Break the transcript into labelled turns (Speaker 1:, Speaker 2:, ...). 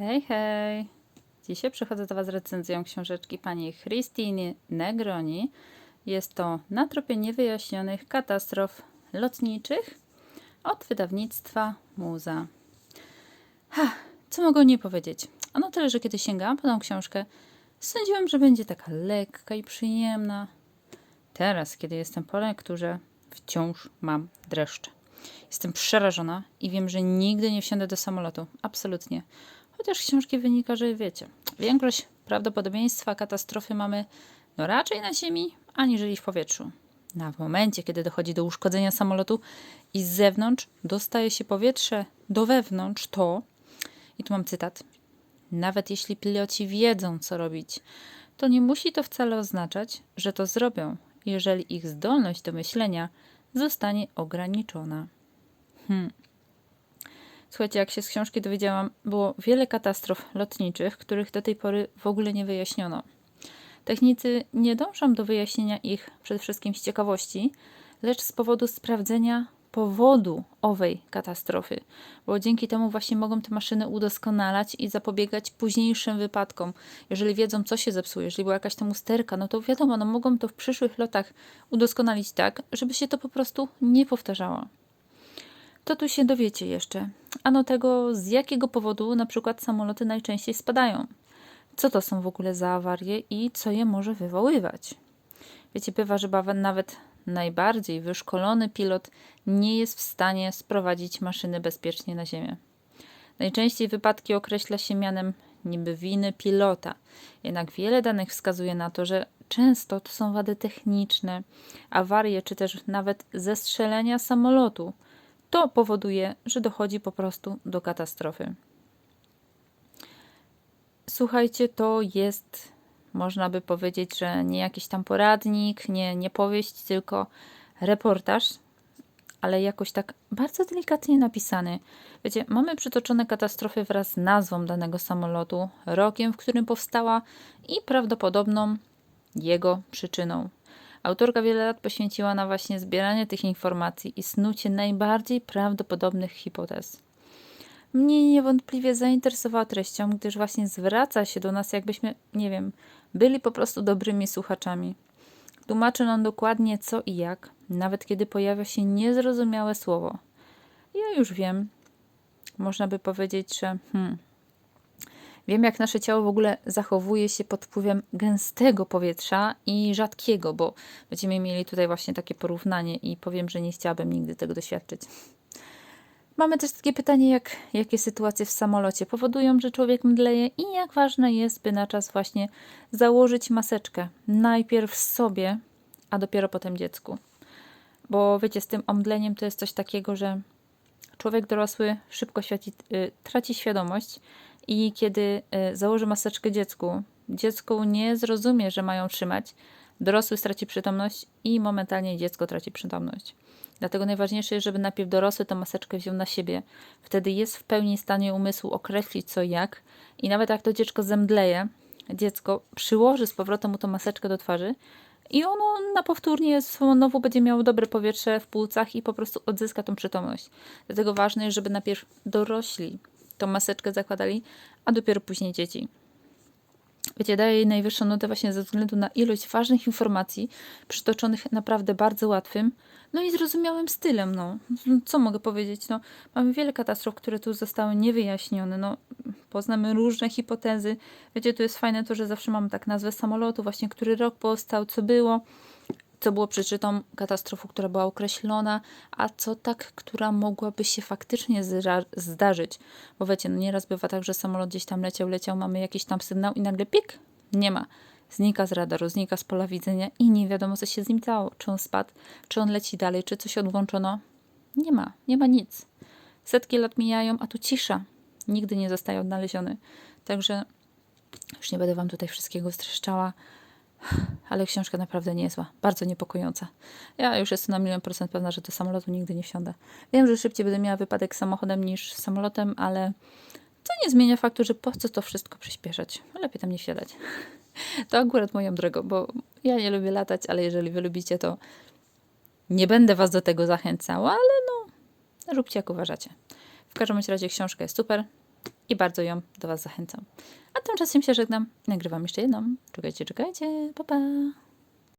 Speaker 1: Hej, hej! Dzisiaj przychodzę do Was z recenzją książeczki pani Christiny Negroni. Jest to Na tropie niewyjaśnionych katastrof lotniczych od wydawnictwa Muza. Ha, co mogę o niej powiedzieć? Ano tyle, że kiedy sięgałam po tą książkę, sądziłam, że będzie taka lekka i przyjemna. Teraz, kiedy jestem po lekturze, wciąż mam dreszcze. Jestem przerażona i wiem, że nigdy nie wsiądę do samolotu. Absolutnie. Chociaż z książki wynika, że wiecie, większość prawdopodobieństwa katastrofy mamy no raczej na ziemi, aniżeli w powietrzu. Na w momencie, kiedy dochodzi do uszkodzenia samolotu i z zewnątrz dostaje się powietrze do wewnątrz, to, i tu mam cytat, nawet jeśli piloci wiedzą, co robić, to nie musi to wcale oznaczać, że to zrobią, jeżeli ich zdolność do myślenia zostanie ograniczona. Hmm. Słuchajcie, jak się z książki dowiedziałam, było wiele katastrof lotniczych, których do tej pory w ogóle nie wyjaśniono. Technicy nie dążą do wyjaśnienia ich przede wszystkim z ciekawości, lecz z powodu sprawdzenia powodu owej katastrofy, bo dzięki temu właśnie mogą te maszyny udoskonalać i zapobiegać późniejszym wypadkom. Jeżeli wiedzą, co się zepsuje, jeżeli była jakaś tam usterka, no to wiadomo, no mogą to w przyszłych lotach udoskonalić tak, żeby się to po prostu nie powtarzało. To tu się dowiecie jeszcze. Ano tego, z jakiego powodu na przykład samoloty najczęściej spadają. Co to są w ogóle za awarie i co je może wywoływać. Wiecie, bywa, że nawet najbardziej wyszkolony pilot nie jest w stanie sprowadzić maszyny bezpiecznie na ziemię. Najczęściej wypadki określa się mianem niby winy pilota, jednak wiele danych wskazuje na to, że często to są wady techniczne, awarie czy też nawet zestrzelenia samolotu. To powoduje, że dochodzi po prostu do katastrofy. Słuchajcie, to jest można by powiedzieć, że nie jakiś tam poradnik, nie, nie powieść, tylko reportaż, ale jakoś tak bardzo delikatnie napisany. Wiecie, mamy przytoczone katastrofy wraz z nazwą danego samolotu, rokiem, w którym powstała i prawdopodobną jego przyczyną. Autorka wiele lat poświęciła na właśnie zbieranie tych informacji i snucie najbardziej prawdopodobnych hipotez. Mnie niewątpliwie zainteresowała treścią, gdyż właśnie zwraca się do nas, jakbyśmy, nie wiem, byli po prostu dobrymi słuchaczami. Tłumaczy nam dokładnie co i jak, nawet kiedy pojawia się niezrozumiałe słowo. Ja już wiem, można by powiedzieć, że hmm, wiem, jak nasze ciało w ogóle zachowuje się pod wpływem gęstego powietrza i rzadkiego, bo będziemy mieli tutaj właśnie takie porównanie i powiem, że nie chciałabym nigdy tego doświadczyć. Mamy też takie pytanie, jak, jakie sytuacje w samolocie powodują, że człowiek mdleje i jak ważne jest, by na czas właśnie założyć maseczkę. Najpierw sobie, a dopiero potem dziecku. Bo wiecie, z tym omdleniem to jest coś takiego, że człowiek dorosły szybko y, traci świadomość i kiedy y, założy maseczkę dziecku, dziecko nie zrozumie, że mają trzymać, dorosły straci przytomność i momentalnie dziecko traci przytomność. Dlatego najważniejsze jest, żeby najpierw dorosły tę maseczkę wziął na siebie. Wtedy jest w pełni stanie umysłu określić co jak. I nawet jak to dziecko zemdleje, dziecko przyłoży z powrotem mu tą maseczkę do twarzy i ono na powtórnie znowu będzie miało dobre powietrze w płucach i po prostu odzyska tą przytomność. Dlatego ważne jest, żeby najpierw dorośli tą maseczkę zakładali, a dopiero później dzieci. Wiecie, daje jej najwyższą notę właśnie ze względu na ilość ważnych informacji, przytoczonych naprawdę bardzo łatwym, no i zrozumiałym stylem. No. Co mogę powiedzieć? No, mamy wiele katastrof, które tu zostały niewyjaśnione. No, poznamy różne hipotezy. Wiecie, tu jest fajne to, że zawsze mamy tak nazwę samolotu, właśnie który rok powstał, co było, co było przyczyną katastrofy, która była określona, a co tak, która mogłaby się faktycznie zdarzyć. Bo wiecie, no nieraz bywa tak, że samolot gdzieś tam leciał, leciał, mamy jakiś tam sygnał i nagle pik, nie ma. Znika z radaru, znika z pola widzenia i nie wiadomo, co się z nim stało. Czy on spadł, czy on leci dalej, czy coś odłączono. Nie ma, nie ma nic. Setki lat mijają, a tu cisza. Nigdy nie zostaje odnaleziony. Także już nie będę Wam tutaj wszystkiego streszczała ale książka naprawdę nie jest zła. Bardzo niepokojąca. Ja już jestem na milion procent pewna, że do samolotu nigdy nie wsiądę. Wiem, że szybciej będę miała wypadek samochodem niż samolotem, ale to nie zmienia faktu, że po co to wszystko przyspieszać. Lepiej tam nie wsiadać. To akurat moją drogą, bo ja nie lubię latać, ale jeżeli wy lubicie, to nie będę was do tego zachęcała, ale no, róbcie jak uważacie. W każdym razie książka jest super. I bardzo ją do Was zachęcam. A tymczasem się żegnam. Nagrywam jeszcze jedną. Czekajcie, czekajcie. Pa, pa.